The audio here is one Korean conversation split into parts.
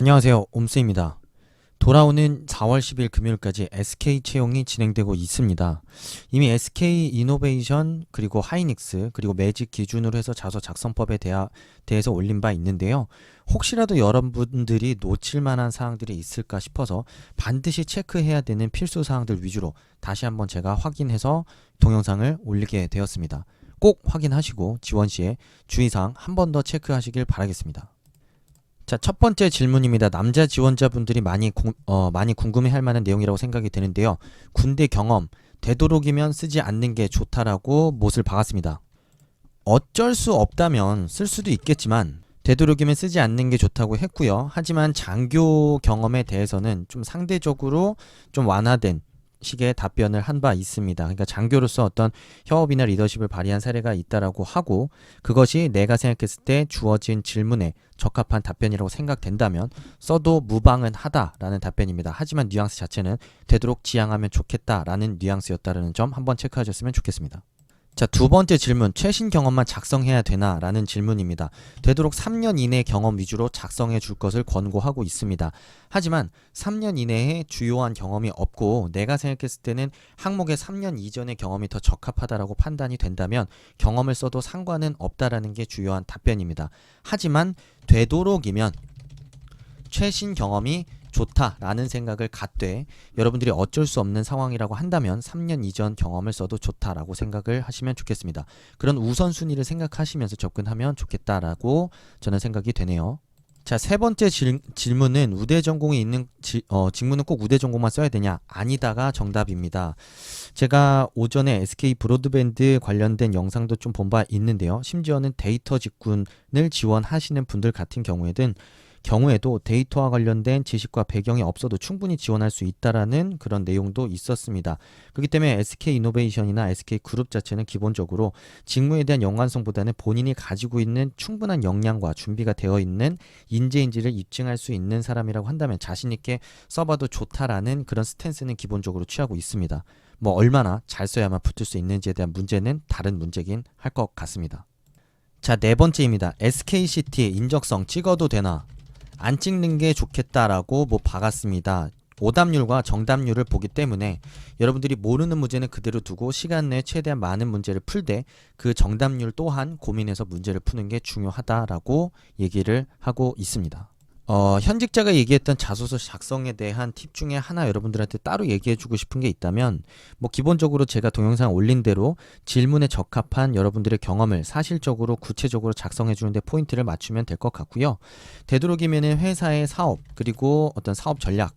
안녕하세요. 옴스입니다. 돌아오는 4월 10일 금요일까지 SK 채용이 진행되고 있습니다. 이미 SK 이노베이션 그리고 하이닉스 그리고 매직 기준으로 해서 자소 작성법에 대해서 올린 바 있는데요. 혹시라도 여러분들이 놓칠 만한 사항들이 있을까 싶어서 반드시 체크해야 되는 필수 사항들 위주로 다시 한번 제가 확인해서 동영상을 올리게 되었습니다. 꼭 확인하시고 지원 시에 주의사항 한 번 더 체크하시길 바라겠습니다. 자, 첫 번째 질문입니다. 남자 지원자분들이 많이 공- 어, 많이 궁금해 할 만한 내용이라고 생각이 되는데요. 군대 경험 되도록이면 쓰지 않는 게 좋다라고 못을 박았습니다. 어쩔 수 없다면 쓸 수도 있겠지만 되도록이면 쓰지 않는 게 좋다고 했고요. 하지만 장교 경험에 대해서는 좀 상대적으로 좀 완화된 식의 답변을 한 바 있습니다. 그러니까 장교로서 어떤 협업이나 리더십을 발휘한 사례가 있다라고 하고 그것이 내가 생각했을 때 주어진 질문에 적합한 답변이라고 생각된다면 써도 무방은 하다라는 답변입니다. 하지만 뉘앙스 자체는 되도록 지향하면 좋겠다라는 뉘앙스였다라는 점 한번 체크하셨으면 좋겠습니다. 자, 두 번째 질문. 최신 경험만 작성해야 되나? 라는 질문입니다. 되도록 3년 이내 경험 위주로 작성해 줄 것을 권고하고 있습니다. 하지만 3년 이내에 주요한 경험이 없고 내가 생각했을 때는 항목의 3년 이전의 경험이 더 적합하다라고 판단이 된다면 경험을 써도 상관은 없다라는 게 주요한 답변입니다. 하지만 되도록이면 최신 경험이 좋다라는 생각을 갖되 여러분들이 어쩔 수 없는 상황이라고 한다면 3년 이전 경험을 써도 좋다라고 생각을 하시면 좋겠습니다. 그런 우선순위를 생각하시면서 접근하면 좋겠다라고 저는 생각이 되네요. 자, 세 번째 질, 질문은 우대 전공이 있는 지, 어, 직무는 꼭 우대 전공만 써야 되냐? 아니다가 정답입니다. 제가 오전에 SK 브로드밴드 관련된 영상도 좀 본 바 있는데요. 심지어는 데이터 직군을 지원하시는 분들 같은 경우에는 경우에도 데이터와 관련된 지식과 배경이 없어도 충분히 지원할 수 있다라는 그런 내용도 있었습니다. 그렇기 때문에 SK 이노베이션이나 SK 그룹 자체는 기본적으로 직무에 대한 연관성보다는 본인이 가지고 있는 충분한 역량과 준비가 되어 있는 인재인지를 입증할 수 있는 사람이라고 한다면 자신 있게 써봐도 좋다라는 그런 스탠스는 기본적으로 취하고 있습니다. 뭐 얼마나 잘 써야만 붙을 수 있는지에 대한 문제는 다른 문제긴 할 것 같습니다. 자, 네 번째입니다. SKCT 인적성 찍어도 되나? 안 찍는 게 좋겠다라고 뭐 박았습니다. 오답률과 정답률을 보기 때문에 여러분들이 모르는 문제는 그대로 두고 시간 내에 최대한 많은 문제를 풀되 그 정답률 또한 고민해서 문제를 푸는 게 중요하다라고 얘기를 하고 있습니다. 어, 현직자가 얘기했던 자소서 작성에 대한 팁 중에 하나 여러분들한테 따로 얘기해주고 싶은 게 있다면 뭐 기본적으로 제가 동영상 올린 대로 질문에 적합한 여러분들의 경험을 사실적으로 구체적으로 작성해 주는데 포인트를 맞추면 될 것 같고요. 되도록이면은 회사의 사업 그리고 어떤 사업 전략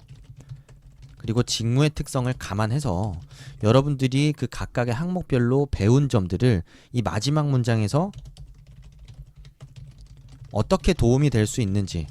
그리고 직무의 특성을 감안해서 여러분들이 그 각각의 항목별로 배운 점들을 이 마지막 문장에서 어떻게 도움이 될 수 있는지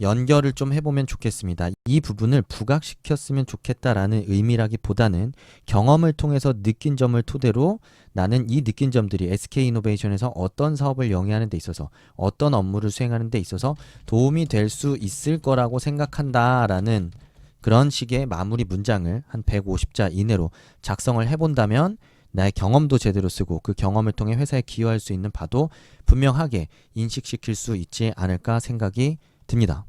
연결을 좀 해보면 좋겠습니다. 이 부분을 부각시켰으면 좋겠다라는 의미라기보다는 경험을 통해서 느낀 점을 토대로 나는 이 느낀 점들이 SK이노베이션에서 어떤 사업을 영위하는 데 있어서 어떤 업무를 수행하는 데 있어서 도움이 될 수 있을 거라고 생각한다라는 그런 식의 마무리 문장을 한 150자 이내로 작성을 해본다면 나의 경험도 제대로 쓰고 그 경험을 통해 회사에 기여할 수 있는 바도 분명하게 인식시킬 수 있지 않을까 생각이 듭니다.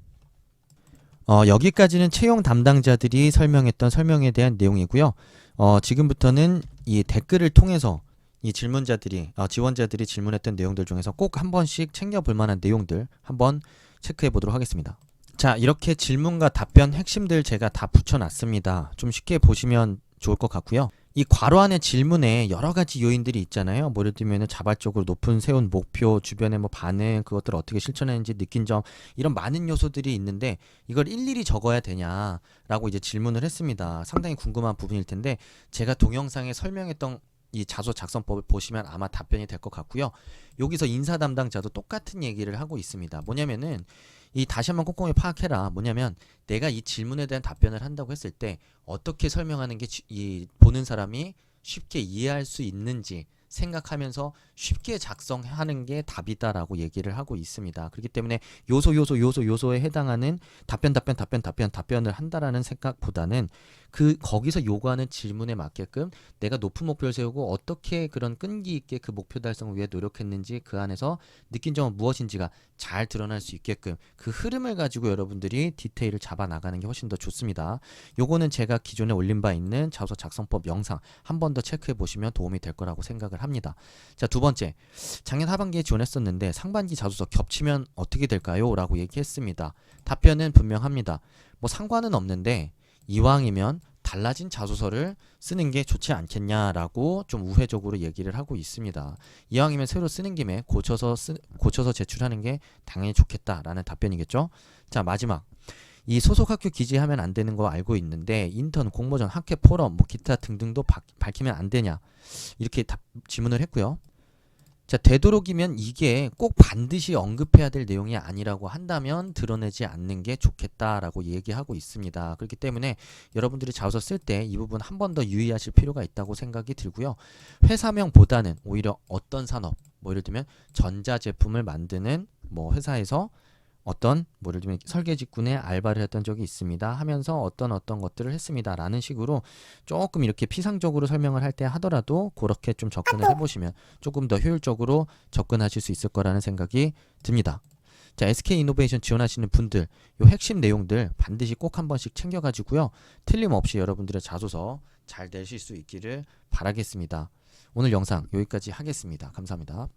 어, 여기까지는 채용 담당자들이 설명했던 설명에 대한 내용이고요. 어, 지금부터는 이 댓글을 통해서 이 질문자들이 어, 지원자들이 질문했던 내용들 중에서 꼭 한 번씩 챙겨볼 만한 내용들 한번 체크해 보도록 하겠습니다. 자, 이렇게 질문과 답변 핵심들 제가 다 붙여놨습니다. 좀 쉽게 보시면 좋을 것 같고요. 이 괄호 안에 질문에 여러 가지 요인들이 있잖아요. 뭐 예를 들면 자발적으로 높은 세운 목표, 주변의 뭐 반응, 그것들 을 어떻게 실천했는지 느낀 점 이런 많은 요소들이 있는데 이걸 일일이 적어야 되냐라고 이제 질문을 했습니다. 상당히 궁금한 부분일 텐데 제가 동영상에 설명했던 이 자소 작성법을 보시면 아마 답변이 될 것 같고요. 여기서 인사 담당자도 똑같은 얘기를 하고 있습니다. 뭐냐면은 이 다시 한번 꼼꼼히 파악해라. 뭐냐면 내가 이 질문에 대한 답변을 한다고 했을 때 어떻게 설명하는 게 이 보는 사람이 쉽게 이해할 수 있는지 생각하면서 쉽게 작성하는 게 답이다라고 얘기를 하고 있습니다. 그렇기 때문에 요소 요소 요소 요소에 해당하는 답변 답변 답변 답변 답변을 한다라는 생각보다는 그 거기서 요구하는 질문에 맞게끔 내가 높은 목표를 세우고 어떻게 그런 끈기 있게 그 목표 달성을 위해 노력했는지 그 안에서 느낀 점은 무엇인지가 잘 드러날 수 있게끔 그 흐름을 가지고 여러분들이 디테일을 잡아 나가는 게 훨씬 더 좋습니다. 요거는 제가 기존에 올린 바 있는 자소서 작성법 영상 한 번 더 체크해 보시면 도움이 될 거라고 생각을 합니다. 자, 두 번째. 작년 하반기에 지원했었는데 상반기 자소서 겹치면 어떻게 될까요? 라고 얘기했습니다. 답변은 분명합니다. 뭐 상관은 없는데 이왕이면 달라진 자소서를 쓰는 게 좋지 않겠냐라고 좀 우회적으로 얘기를 하고 있습니다. 이왕이면 새로 쓰는 김에 고쳐서 쓰, 고쳐서 제출하는 게 당연히 좋겠다라는 답변이겠죠. 자 마지막 이 소속 학교 기재하면 안 되는 거 알고 있는데 인턴, 공모전, 학회 포럼, 뭐 기타 등등도 바- 밝히면 안 되냐 이렇게 답, 질문을 했고요. 자, 되도록이면 이게 꼭 반드시 언급해야 될 내용이 아니라고 한다면 드러내지 않는 게 좋겠다라고 얘기하고 있습니다. 그렇기 때문에 여러분들이 자소서 쓸 때 이 부분 한 번 더 유의하실 필요가 있다고 생각이 들고요. 회사명보다는 오히려 어떤 산업, 뭐 예를 들면 전자제품을 만드는 뭐 회사에서 어떤 뭐 예를 들면 설계 직군에 알바를 했던 적이 있습니다 하면서 어떤 어떤 것들을 했습니다 라는 식으로 조금 이렇게 피상적으로 설명을 할 때 하더라도 그렇게 좀 접근을 해보시면 조금 더 효율적으로 접근하실 수 있을 거라는 생각이 듭니다. 자, SK 이노베이션 지원하시는 분들, 요 핵심 내용들 반드시 꼭 한 번씩 챙겨가지고요. 틀림없이 여러분들의 자소서 잘 내실 수 있기를 바라겠습니다. 오늘 영상 여기까지 하겠습니다. 감사합니다.